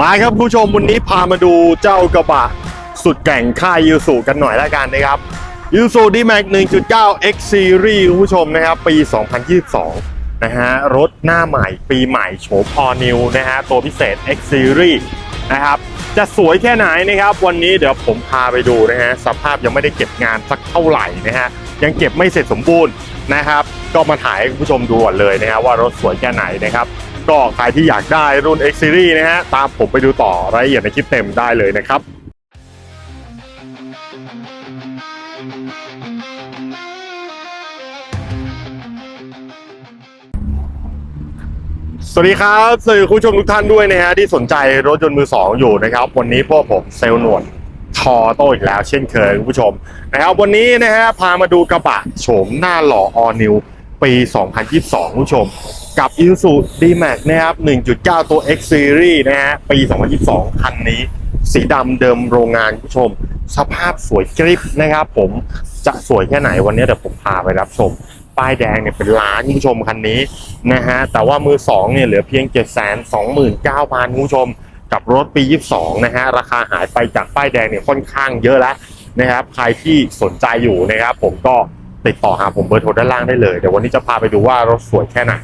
มาครับผู้ชมวันนี้พามาดูเจ้ากระบะ สุดแก่งค่ายยูสุกันหน่อยละกันนะครับยูสุดีแม็ก1.9 X Series ผู้ชมนะครับปี 2022 นะฮะรถหน้าใหม่ปีใหม่โฉม All New นะฮะตัวพิเศษ X Series นะครับจะสวยแค่ไหนนะครับ วันนี้เดี๋ยวผมพาไปดูนะฮะสภาพยังไม่ได้เก็บงานสักเท่าไหร่นะฮะยังเก็บไม่เสร็จสมบูรณ์นะครับ ก็มาถ่ายให้คุณผู้ชมดูก่อนเลยนะฮะว่ารถสวยแค่ไหนนะครับ ก็ใครที่อยากได้รุ่น X Series นะฮะ ตามผมไปดูต่อรายละเอียดในคลิปเต็มได้เลยนะครับสวัสดีครับสวัสดีคุณผู้ชมทุกท่านด้วยนะฮะที่สนใจรถยนต์มือสองอยู่นะครับ วันนี้พวกผมเซลล์หนวดทอโต้อีกแล้วเช่นเคยคุณผู้ชมนะครับวันนี้นะฮะพามาดูกระบะโฉมหน้าหล่อ All New ปี 2022 คุณผู้ชม กับ i s u D-Max นะครับ 1.9 ตัว X Series นะฮะ ปี 2022 คันนี้ สีดำเดิมโรงงานคุณผู้ชม สภาพสวยกริบนะครับผม จะสวยแค่ไหนวันนี้เดี๋ยวผมพาไปรับชม ป้ายแดงเนี่ยเป็นล้านคุณผู้ชมคันนี้นะฮะ แต่ว่ามือสองเนี่ยเหลือเพียง 7 2 9 0 0 0คุณผู้ชม กับรถปี 22 นะฮะ ราคาหายไปจากป้ายแดงเนี่ยค่อนข้างเยอะแล้วนะครับ ใครที่สนใจอยู่นะครับผมก็ติดต่อหาผมเบอร์โทรด้านล่างได้เลย เดี๋ยววันนี้จะพาไปดูว่ารถสวยแค่ไหน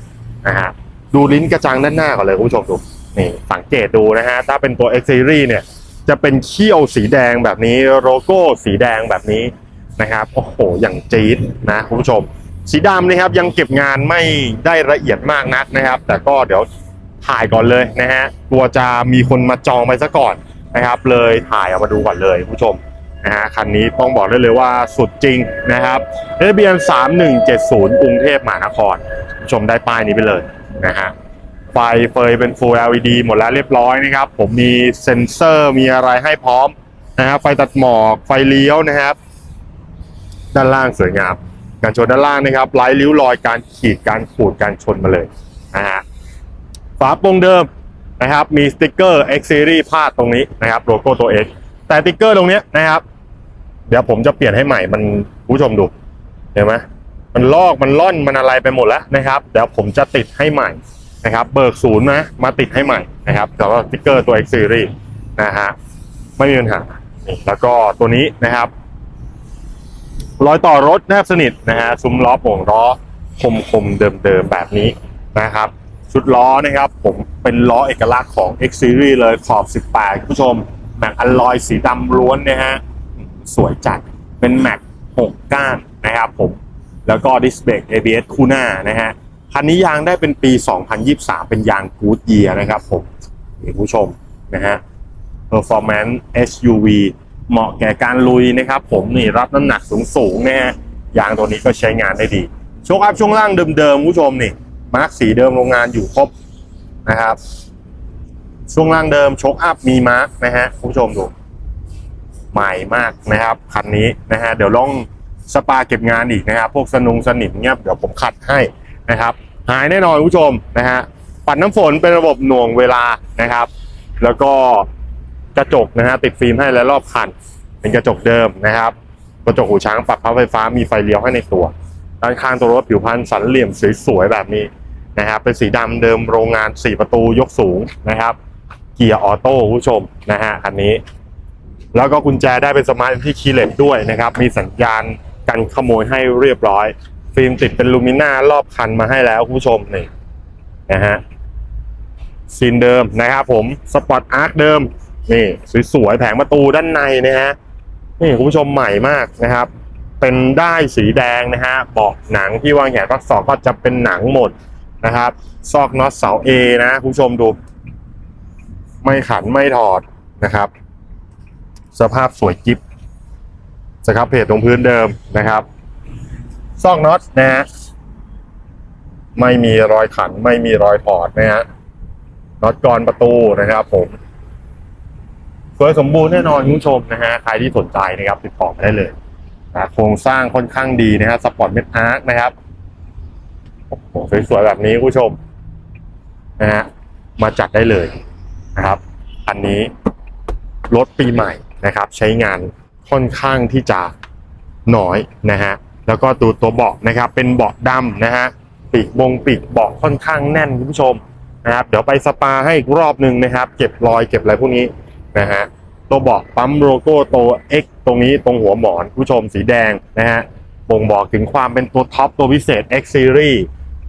นะฮะดูลิ้นกระจังด้านหน้าก่อนเลยคุณผู้ชมดูนี่สังเกตดูนะฮะถ้าเป็นตัว X Series เนี่ยจะเป็นเขี้ยวสีแดงแบบนี้โลโก้สีแดงแบบนี้นะครับโอ้โหอย่างจี๊ดนะคุณผู้ชม สีดำนะครับยังเก็บงานไม่ได้ละเอียดมากนักนะครับ แต่ก็เดี๋ยวถ่ายก่อนเลยนะฮะกลัวจะมีคนมาจองไปซะก่อนนะครับ เลยถ่ายออกมาดูก่อนเลยคุณผู้ชมนะฮะคันนี้ต้องบอกได้เลยว่าสุดจริงนะครับทะเบียน 3170 กรุงเทพมหานคร ชมได้ป้ายนี้ไปเลยนะฮะไฟเฟยเป็น Full LED หมดแล้วเรียบร้อยนะครับ ผมมีเซ็นเซอร์มีอะไรให้พร้อมนะครับไฟตัดหมอกไฟเลี้ยวนะครับ ด้านล่างสวยงามการชนด้านล่างนะครับไร้ริ้วรอยการขีดการขูดการชนมาเลยนะฮะฝาโปร่งเดิมนะครับ มีสติกเกอร์ X Series พาดตรงนี้นะครับโลโก้ตัว X แต่สติกเกอร์ตรงนี้นะครับ เดี๋ยวผมจะเปลี่ยนให้ใหม่มันผู้ชมดูเห็นไหม มันลอกมันล่อนมันอะไรไปหมดแล้วนะครับเดี๋ยวผมจะติดให้ใหม่นะครับ เบิกศูนย์นะมาติดให้ใหม่นะครับสำหรับสติ๊กเกอร์ตัว X Series นะฮะไม่มีปัญหานี่แล้วก็ตัวนี้นะครับรอยต่อรถแนบสนิทนะฮะซุ้มล้อโป่งล้อคมคมเดิมๆแบบนี้นะครับ ชุดล้อนะครับ ผมเป็นล้อเอกลักษณ์ของ X Series เลยขอบ 18คุณผู้ชมแม็กอลลอยสีดำล้วนนะฮะสวยจัดเป็นแม็ก6ก้านนะครับผม แล้วก็ดิสเบรก ABS คู่หน้านะฮะคันนี้ยางได้เป็นปี 2023 เป็นยางกูดเยียนะครับผมนี่คุณผู้ชมนะฮะ Performance SUV เหมาะแก่การลุยนะครับผมนี่รับน้ำหนักสูงๆนะฮะยางตัวนี้ก็ใช้งานได้ดีโชคอัพช่วงล่างเดิมๆคุณผู้ชมนี่มาร์กสีเดิมโรงงานอยู่ครบนะครับ ช่วงล่างเดิมโชคอัพมีมาร์กนะฮะคุณผู้ชมดูใหม่มากนะครับคันนี้นะฮะเดี๋ยวลอง สปาเก็บงานอีกนะครับ พวกสนุงสนิมเงี้ยเดี๋ยวผมขัดให้นะครับ หายแน่นอนคุณผู้ชมนะฮะปัดน้ำฝนเป็นระบบหน่วงเวลานะครับ แล้วก็กระจกนะฮะติดฟิล์มให้และรอบคัน เป็นกระจกเดิมนะครับ กระจกหูช้างปรับพับไฟฟ้ามีไฟเลี้ยวให้ในตัวด้านข้างตัวรถผิวพรรณสันเหลี่ยมสวยๆแบบนี้นะครับเป็นสีดำเดิมโรงงาน 4 ประตูยกสูงนะครับ เกียร์ออโต้คุณผู้ชมนะฮะคันนี้ แล้วก็กุญแจได้เป็นสมาร์ทที่คีย์เลสด้วยนะครับ มีสัญญาณ กันขโมยให้เรียบร้อย ฟิล์มติดเป็นลูมิน่ารอบคันมาให้แล้วคุณผู้ชมนี่นะฮะซีนเดิมนะครับผมสปอร์ตอาร์คเดิมนี่สวยๆแผงประตูด้านในนะฮะนี่คุณผู้ชมใหม่มากนะครับ เป็นได้สีแดงนะฮะเบาะหนังที่วางแหนพักสองก็จะเป็นหนังหมดนะครับ ซอกน็อตเสา A นะคุณผู้ชมดู ไม่ขันไม่ถอดนะครับ สภาพสวยกิ สครับเพจตรงพื้นเดิมนะครับซอกน็อตนะฮะไม่มีรอยขัน ไม่มีรอยถอดนะฮะน็อตกรอนประตูนะครับผมสวยสมบูรณ์แน่นอนคุณผู้ชมนะฮะใครที่สนใจนะครับ ติดต่อมาได้เลยนะโครงสร้างค่อนข้างดีนะฮะสปอร์ตเมทอาร์คนะครับโอ้โหสวยๆแบบนี้คุณผู้ชมนะฮะมาจัดได้เลยนะครับ อันนี้รถปีใหม่นะครับ ใช้งาน ค่อนข้างที่จะน้อยนะฮะแล้วก็ตัวตัวเบาะนะครับเป็นเบาะดำนะฮะปีกบงปีกเบาะค่อนข้างแน่นคุณผู้ชมนะครับเดี๋ยวไปสปาให้อีกรอบหนึ่งนะครับ เก็บรอยเก็บอะไรพวกนี้นะฮะตัวเบาะปั๊มโลโก้ตัว X ตรงนี้ตรงหัวหมอนผู้ชมสีแดงนะฮะบ่งบอกถึงความเป็นตัวท็อปตัวพิเศษ X Series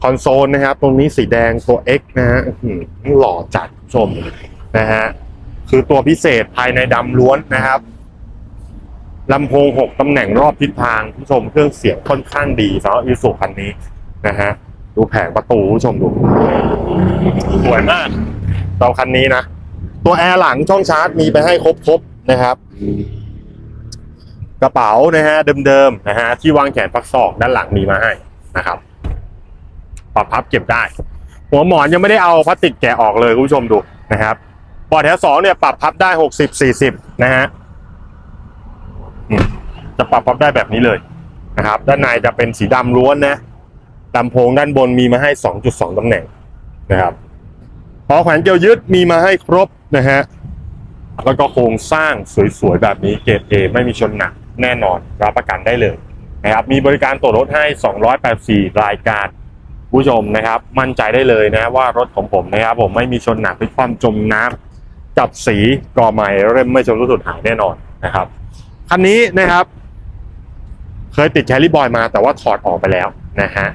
คอนโซลนะครับตรงนี้สีแดงตัว X นะฮะหล่อจัดผู้ชมนะฮะคือตัวพิเศษภายในดำล้วนนะครับ ลำโพง 6 ตำแหน่งรอบทิศทางผู้ชมเครื่องเสียงค่อนข้างดีสำหรับอีสุคันนี้นะฮะดูแผงประตูผู้ชมดูสวยมากเราคันนี้นะ ตัวแอร์หลังช่องชาร์จมีไปให้ครบๆนะครับ กระเป๋านะฮะเดิมๆนะฮะที่วางแขนพักศอกด้านหลังมีมาให้นะครับปรับพับเก็บได้ หัวหมอนยังไม่ได้เอาพลาสติกแกะออกเลยคุณผู้ชมดูนะครับปอดแถวสองเนี่ยปรับพับได้หกสิบสี่สิบนะฮะอืม จะปรับพับได้แบบนี้เลยนะครับ ด้านในจะเป็นสีดำล้วนนะลำโพงด้านบนมีมาให้ 2.2ตำแหน่งนะครับพอแขวนเกลียวยึดมีมาให้ครบนะฮะแล้วก็โครงสร้างสวยๆแบบนี้เกรดเอไม่มีชนหนักแน่นอนรับประกันได้เลยนะครับมีบริการตรวจรถให้ 284 รายการผู้ชมนะครับ มั่นใจได้เลยนะว่ารถของผมนะครับผมไม่มีชนหนักพลิความจมน้ำจับสีก่อใหม่เริ่มไม่ชนรู้สุดหายแน่นอนนะครับ คันนี้นะครับ เคยติดแคลิบอยมาแต่ว่าถอดออกไปแล้วนะฮะ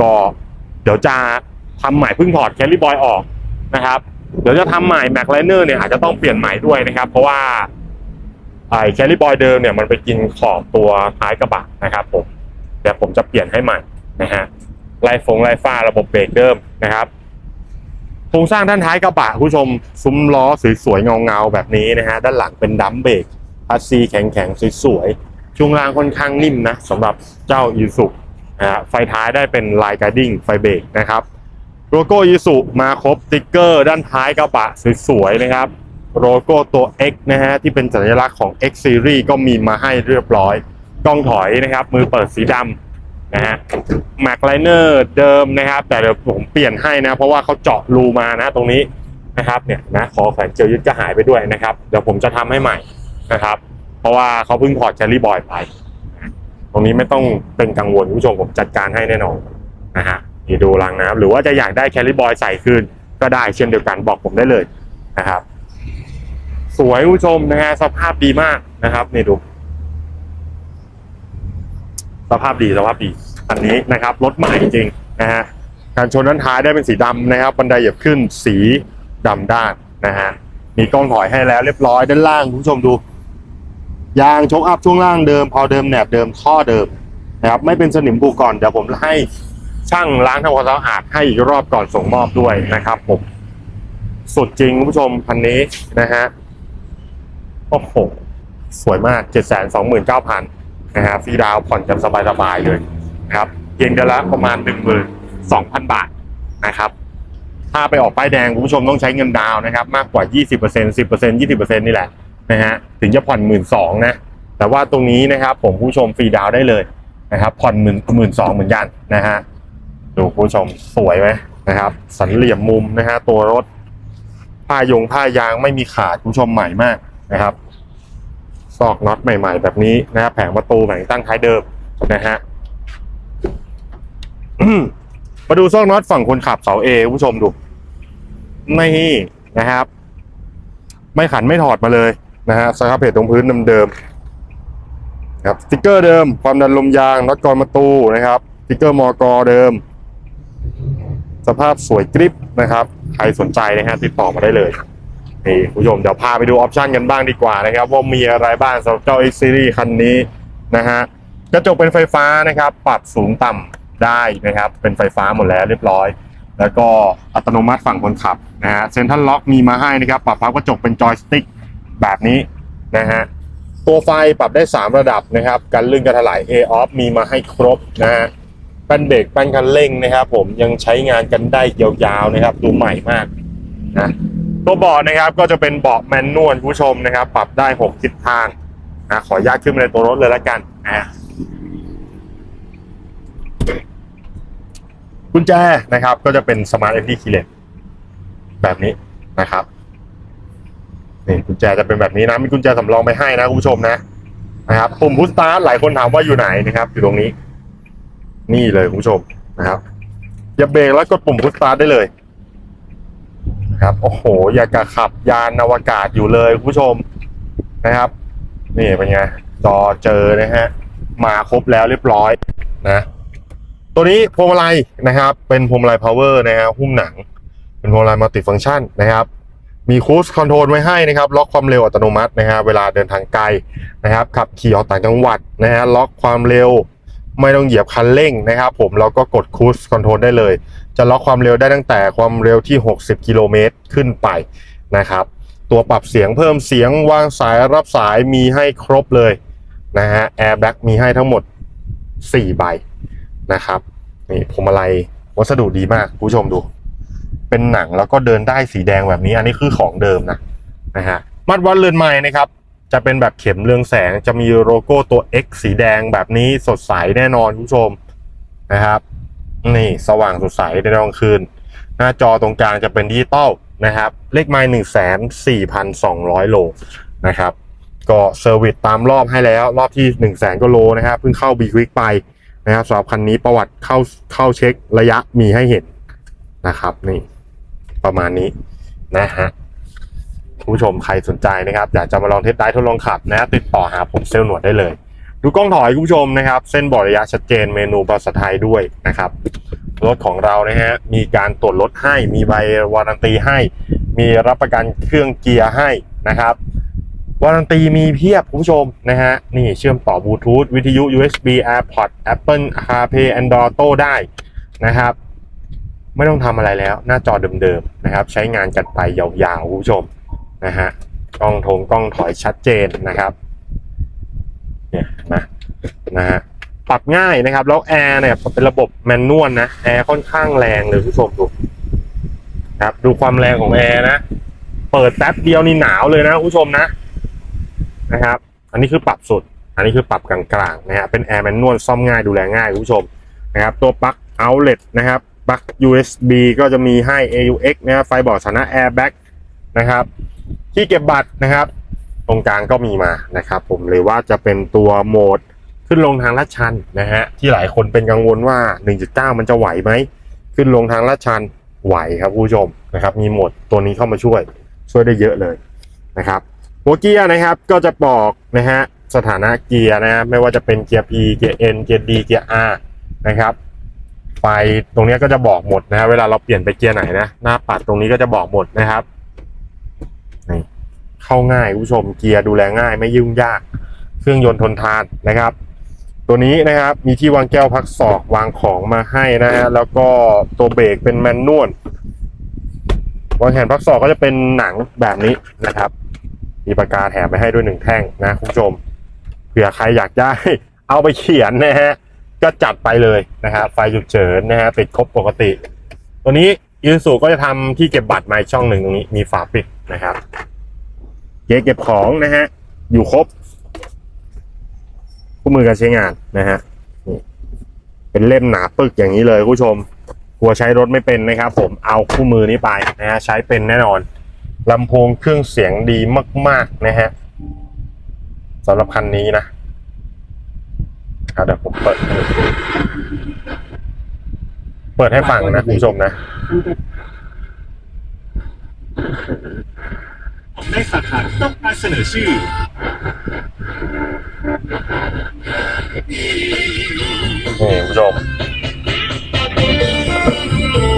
ก็เดี๋ยวจะทำใหม่เพิ่งถอดแคลิบอยออกนะครับ เดี๋ยวจะทำใหม่แม็กไลเนอร์เนี่ยอาจจะต้องเปลี่ยนใหม่ด้วยนะครับ เพราะว่าไอ้แคลิบอยเดิมเนี่ยมันไปกินขอบตัวท้ายกระบะนะครับผมเดี๋ยวผมจะเปลี่ยนให้ใหม่นะฮะไล่ฟงไล่ฟ้าระบบเบรกเดิมนะครับโครงสร้างด้านท้ายกระบะคุณผู้ชมซุ้มล้อสวยๆเงาๆแบบนี้นะฮะด้านหลังเป็นดัมเบรก พัสซีแข็งๆ สวยๆ ช่วงล่างค่อนข้างนิ่มนะสำหรับเจ้ายูสุนะฮะไฟท้ายได้เป็นลายการดิ้งไฟเบรกนะครับโลโก้ยูสุมาครบสติ๊กเกอร์ ด้านท้ายกระบะสวยๆนะครับโลโก้ตัว X นะฮะที่เป็นสัญลักษณ์ของ X Series ก็มีมาให้เรียบร้อยกล้องถอยนะครับ มือเปิดสีดำนะฮะแม็กไลเนอร์เดิมนะครับ แต่เดี๋ยวผมเปลี่ยนให้นะ เพราะว่าเขาเจาะรูมานะตรงนี้นะครับเนี่ยนะคอแขวนเจลยึดก็หายไปด้วยนะครับ เดี๋ยวผมจะทำให้ใหม่ นะครับ เพราะว่าเขาเพิ่งถอดแคลรี่บอยไป ตรงนี้ไม่ต้องเป็นกังวลคุณผู้ชมผมจัดการให้แน่นอนนะฮะนี่ดูรังนะครับ หรือว่าจะอยากได้แคลรี่บอยใส่คืนก็ได้เช่นเดียวกันบอกผมได้เลยนะครับ สวยคุณผู้ชมนะฮะสภาพดีมากนะครับนี่ดูสภาพดีสภาพดีอันนี้นะครับรถใหม่จริงนะฮะการชนด้านท้ายได้เป็นสีดำนะครับบันไดเหยียบขึ้นสีดำด้านนะฮะมีกล้องถอยให้แล้วเรียบร้อยด้านล่างคุณผู้ชมดู ยางโชกอัพช่วงล่างเดิมพอเดิมแหนบเดิมท่อเดิมนะครับไม่เป็นสนิมปูก่อนเดี๋ยวผมให้ช่างล้างทำความสะอาดให้อีกรอบก่อนส่งมอบด้วยนะครับผมสุดจริงคุณผู้ชมพันนี้นะฮะโอ้โหสวยมากเจ็ดแสนสองหมื่นเก้าพันนะฮะฟรีดาวผ่อนกันสบายๆเลยนะครับเพียงเดือนละประมาณหนึ่งหมื่นสองพันบาทนะครับ ถ้าไปออกป้ายแดงคุณผู้ชมต้องใช้เงินดาวน์นะครับ มากกว่า 20% 10% 20%นี่แหละ นะฮะถึงจะผ่อนหมื่นสองนะแต่ว่าตรงนี้นะครับผมผู้ชมฟรีดาวได้เลยนะครับผ่อนหมื่นหมื่นสองเหมือนกันนะฮะดูผู้ชมสวยไหมนะครับ สันเหลี่ยมมุมนะฮะตัวรถผ้ายงผ้ายางไม่มีขาดผู้ชมใหม่มากนะครับซอกน็อตใหม่ ๆ แบบนี้นะครับแผงประตูแผงตั้งท้ายเดิมนะฮะมาดูซอกน็อตฝั่งคนขับเสาเอผู้ชมดูนี่นะครับ ไม่ขันไม่ถอดมาเลย นะฮะสครับเพจตรงพื้นเดิมๆครับสติกเกอร์เดิม ความดันลมยางน็อตกรประตูนะครับสติกเกอร์มอกอเดิม สภาพสวยกริปนะครับ ใครสนใจนะฮะติดต่อมาได้เลยนี่คุณผู้ชมเดี๋ยวพาไปดูออปชันกันบ้างดีกว่านะครับ ว่ามีอะไรบ้างสำหรับเจ้า X Series คันนี้นะฮะกระจกเป็นไฟฟ้านะครับ ปรับสูงต่ำได้นะครับ เป็นไฟฟ้าหมดแล้วเรียบร้อย แล้วก็อัตโนมัติฝั่งคนขับนะฮะเซ็นทรัลล็อกมีมาให้นะครับ ปรับพับกระจกเป็นจอยสติ๊ก แบบนี้นะฮะตัวไฟปรับได้ 3 ระดับนะครับการลื่นการถลาย A off มีมาให้ครบนะฮะแป้นเบรกแป้นคันเร่งนะครับ ผมยังใช้งานกันได้ยาวๆนะครับ ดูใหม่มากนะตัวเบาะนะครับก็จะเป็นเบาะแมนนวลผู้ชมนะครับ ปรับได้ 6 ทิศทางนะขออนุญาตขึ้นมาในตัวรถเลยแล้วกันนะกุญแจนะครับก็จะเป็น Smart ID Keyless แบบนี้นะครับ นี่กุญแจจะเป็นแบบนี้นะมีกุญแจสำรองไปให้นะคุณผู้ชมนะนะครับปุ่มพุชสตาร์ทหลายคนถามว่าอยู่ไหนนะครับ อยู่ตรงนี้ นี่เลยคุณผู้ชมนะครับอย่าเบรกแล้วกดปุ่มพุชสตาร์ทได้เลยนะครับโอ้โห อยากจะขับยานอวกาศอยู่เลยคุณผู้ชมนะครับ นี่เป็นไงจอเจอนะฮะมาครบแล้วเรียบร้อยนะตัวนี้พวงมาลัยนะครับ เป็นพวงมาลัยพาวเวอร์นะฮะหุ้มหนัง เป็นพวงมาลัยมัลติฟังก์ชันนะครับ มีคูสคอนโทรลไว้ให้นะครับ ล็อกความเร็วอัตโนมัตินะฮะเวลาเดินทางไกลนะครับ ขับขี่ออกต่างจังหวัดนะฮะล็อกความเร็วไม่ต้องเหยียบคันเร่งนะครับ ผมเราก็กดคูสคอนโทรลได้เลย จะล็อกความเร็วได้ตั้งแต่ความเร็วที่ 60 กิโลเมตรขึ้นไปนะครับ ตัวปรับเสียงเพิ่มเสียงวางสายรับสายมีให้ครบเลยนะฮะแอร์แบ็กมีให้ทั้งหมด 4 ใบนะครับนี่พวงมาลัยวัสดุดีมาก ผู้ชมดู เป็นหนังแล้วก็เดินได้สีแดงแบบนี้อันนี้คือของเดิมนะนะฮะมัดวัดเรือนไม้นะครับ จะเป็นแบบเข็มเรืองแสงจะมีโลโก้ตัว X สีแดงแบบนี้สดใสแน่นอนคุณผู้ชมนะครับ นี่สว่างสดใสในตอนกลางคืน หน้าจอตรงกลางจะเป็นดิจิตอลนะครับ เลขไมล์หนึ่งแสนสี่พันสองร้อยโลนะครับ ก็เซอร์วิสตามรอบให้แล้ว รอบที่1นึ่งแสนกว่าโลนะครับเพิ่งเข้า B Quick ไปนะครับสำหรับคันนี้ประวัติเข้าเข้าเช็คระยะมีให้เห็นนะครับนี่ ประมาณนี้นะฮะคุณผู้ชมใครสนใจนะครับ อยากจะมาลองเทสได้ทดลองขับนะ ติดต่อหาผมเซลล์หนวดได้เลย ดูกล้องถอยคุณผู้ชมนะครับ เส้นบอดระยะชัดเจนเมนูภาษาไทยด้วยนะครับรถของเรานะฮะมีการตรวจรถให้มีใบวารันตีให้ มีรับประกันเครื่องเกียร์ให้นะครับวารันตีมีเพียบคุณผู้ชมนะฮะนี่เชื่อมต่อบลูทูธวิทยุ USB AirPod Apple CarPlay Android ได้นะครับ ไม่ต้องทำอะไรแล้ว หน้าจอเดิมๆนะครับ ใช้งานกันไปยาวๆคุณผู้ชมนะฮะกล้องโถงกล้องถอยชัดเจนนะครับเนี่ยนะนะฮะปรับง่ายนะครับ แล้วแอร์เนี่ยเป็นระบบแมนนวลนะแอร์ค่อนข้างแรงเลยคุณผู้ชมดูครับดูความแรงของแอร์นะ เปิดแป๊บเดียวนี่หนาวเลยนะคุณผู้ชมนะนะครับ อันนี้คือปรับสุด อันนี้คือปรับกลางๆนะฮะเป็นแอร์แมนนวลซ่อมง่ายดูแลง่ายคุณผู้ชมนะครับ ตัวปลั๊กเอาเล t นะครับ ปลั๊ก USB ก็จะมีให้ AUX นะไฟบอกสถานะ Airbag นะครับที่เก็บบัตรนะครับ ตรงกลางก็มีมานะครับ ผมหรือว่าจะเป็นตัวโหมดขึ้นลงทางลาดชันนะฮะที่หลายคนเป็นกังวลว่า 1.9 มันจะไหวไหม ขึ้นลงทางลาดชันไหวครับผู้ชมนะครับ มีโหมดตัวนี้เข้ามาช่วยช่วยได้เยอะเลยนะครับหัวเกียร์นะครับก็จะบอกนะฮะสถานะเกียร์นะฮะไม่ว่าจะเป็นเกียร์ P เกียร์ N เกียร์ D เกียร์ R นะครับ ไฟตรงนี้ก็จะบอกหมดนะฮะเวลาเราเปลี่ยนไปเกียร์ไหนนะหน้าปัดตรงนี้ก็จะบอกหมดนะครับนี่เข้าง่ายผู้ชมเกียร์ดูแลง่ายไม่ยุ่งยาก เครื่องยนต์ทนทานนะครับ ตัวนี้นะครับมีที่วางแก้วพักศอกวางของมาให้นะฮะแล้วก็ตัวเบรกเป็นแมนนวลวางแขนพักศอกก็จะเป็นหนังแบบนี้นะครับ มีปากกาแถมไปให้ด้วยหนึ่งแท่งนะคุณผู้ชมเผื่อใครอยากได้เอาไปเขียนนะฮะ ก็จัดไปเลยนะฮะไฟฉุกเฉินนะฮะติดครบปกติ ตัวนี้ยูสุก็จะทำที่เก็บบัตรมาช่องหนึ่งตรงนี้มีฝาปิดนะครับเก๊เก็บของนะฮะอยู่ครบคู่มือการใช้งานนะฮะนี่เป็นเล่มหนาปึกอย่างนี้เลยคุณผู้ชมกลัวใช้รถไม่เป็นนะครับ ผมเอาคู่มือนี้ไปนะฮะใช้เป็นแน่นอนลำโพงเครื่องเสียงดีมาก ๆ นะฮะสำหรับคันนี้นะ เดี๋ยวผมเปิดให้ดูเปิดให้ฟังนะคุณผู้ชมนะ ผมได้สาขาต้องการเสนอชื่อ นี่คุณผู้ชม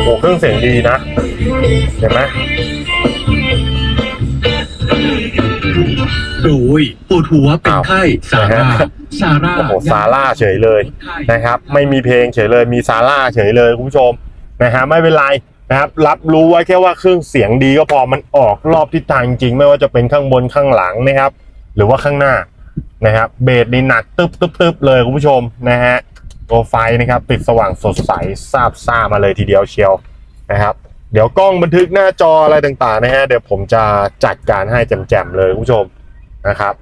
โอ้เครื่องเสียงดีนะ เห็นไหมโดยปวดหัวเป็นไข้ซาร่า ซาร่าโอ้โหซาร่าเฉยเลยนะครับ ไม่มีเพลงเฉยเลยมีซาร่าเฉยเลยคุณผู้ชมนะฮะไม่เป็นไรนะครับ รับรู้ไว้แค่ว่าเครื่องเสียงดีก็พอมันออกรอบทิศทางจริงๆไม่ว่าจะเป็นข้างบนข้างหลังนะครับ หรือว่าข้างหน้านะครับ เบสนี่หนักตึ๊บตึ๊บตึ๊บเลยคุณผู้ชมนะฮะตัวไฟนะครับติดสว่างสดใสซาบซ่ามาเลยทีเดียวเชียวนะครับ เดี๋ยวกล้องบันทึกหน้าจออะไรต่างๆนะฮะเดี๋ยวผมจะจัดการให้แจ่มๆเลยคุณผู้ชมนะครับ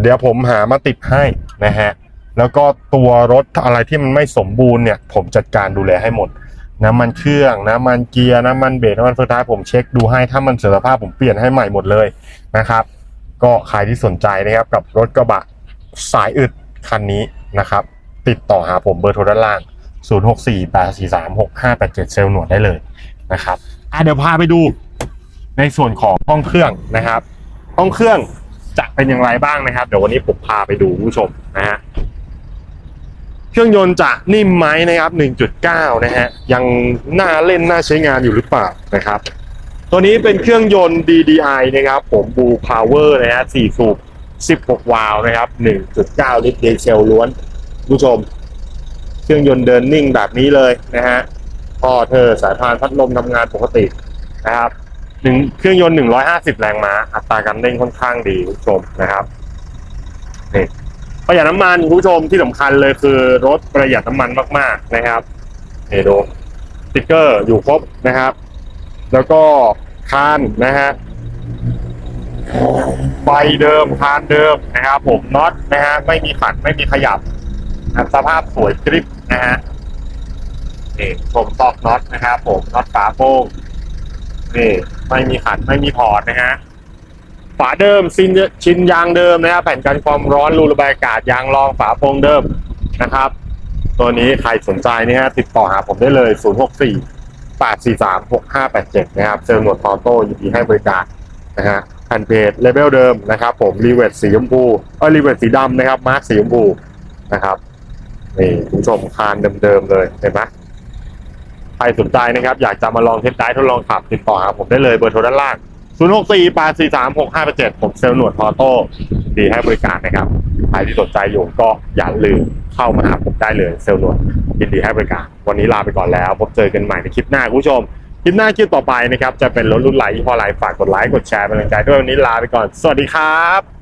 เดี๋ยวผมหามาติดให้นะฮะแล้วก็ตัวรถอะไรที่มันไม่สมบูรณ์เนี่ย ผมจัดการดูแลให้หมด น้ำมันเครื่อง น้ำมันเกียร์ น้ำมันเบรกน้ำมันเฟืองท้ายผมเช็คดูให้ถ้ามันเสียสภาพผมเปลี่ยนให้ใหม่หมดเลยนะครับ ก็ใครที่สนใจนะครับกับรถกระบะสายอึดคันนี้นะครับ ติดต่อหาผมเบอร์โทรด้านล่าง 0648436587 เซลล์หนวดได้เลยนะครับอะเดี๋ยวพาไปดูในส่วนของห้องเครื่องนะครับ ห้องเครื่อง จะเป็นอย่างไรบ้างนะครับ เดี๋ยววันนี้ผมพาไปดูผู้ชมนะฮะเครื่องยนต์จะนิ่มไหมนะครับ 1.9 นะฮะ ยังน่าเล่นน่าใช้งานอยู่หรือเปล่านะครับ ตัวนี้เป็นเครื่องยนต์ DDI นะครับ ผม Blue Power นะฮะ 4 สูบ 16 วาล์วนะครับ 1.9 ลิตรดีเซลล้วน ผู้ชม เครื่องยนต์เดินนิ่งแบบนี้เลยนะฮะท่อเธอสายพานพัดลมทำงานปกตินะครับ หนึ่งเครื่องยนต์150แรงม้า อัตราการเร่งค่อนข้างดีคุณผู้ชมนะครับนี่ประหยัดน้ำมันคุณผู้ชมที่สำคัญเลยคือรถประหยัดน้ำมันมาก ๆนะครับนี่ดูสติ๊กเกอร์อยู่ครบนะครับ แล้วก็คานนะฮะไฟเดิมคานเดิมนะครับ ผมน็อตนะฮะไม่มีขัดไม่มีขยับสภาพสวยกริบนะฮะนี่ชมตอกน็อตนะครับ ผมน็อตฝาโป้ง นี่ไม่มีขัดไม่มีถอดนะฮะฝาเดิมซินชิ้นยางเดิมนะครับแผ่นกันความร้อนรูระบายอากาศยางรองฝาโปร่งเดิมนะครับ ตัวนี้ใครสนใจนี่ฮะติดต่อหาผมได้เลย 064 843 6587 นะครับเซลล์หนวดออโต้ยินดีให้บริการนะฮะแผ่นเพจเลเวลเดิมนะครับ ผมรีเวทสีชมพูเออรีเวทสีดำนะครับมาร์คสีชมพูนะครับนี่คุณผู้ชมคานเดิมๆเลยเห็นไหม ใครสนใจนะครับ อยากจะมาลองเทสได้ทดลองขับ ติดต่อหาผมได้เลยเบอร์โทรด้านล่าง 064 843 6587 ผมเซลล์หนวดออโต้ดีให้บริการนะครับใครที่สนใจอยู่ก็อย่าลืมเข้ามาหาผมได้เลยเซลล์หนวดยินดีให้บริการ วันนี้ลาไปก่อนแล้วพบเจอกันใหม่ในคลิปหน้าคุณผู้ชมคลิปหน้าคลิปต่อไปนะครับจะเป็นรถรุ่นไหลยี่ห้ออะไรฝากกดไลค์กดแชร์เป็นกำลังใจด้วยวันนี้ลาไปก่อน สวัสดีครับ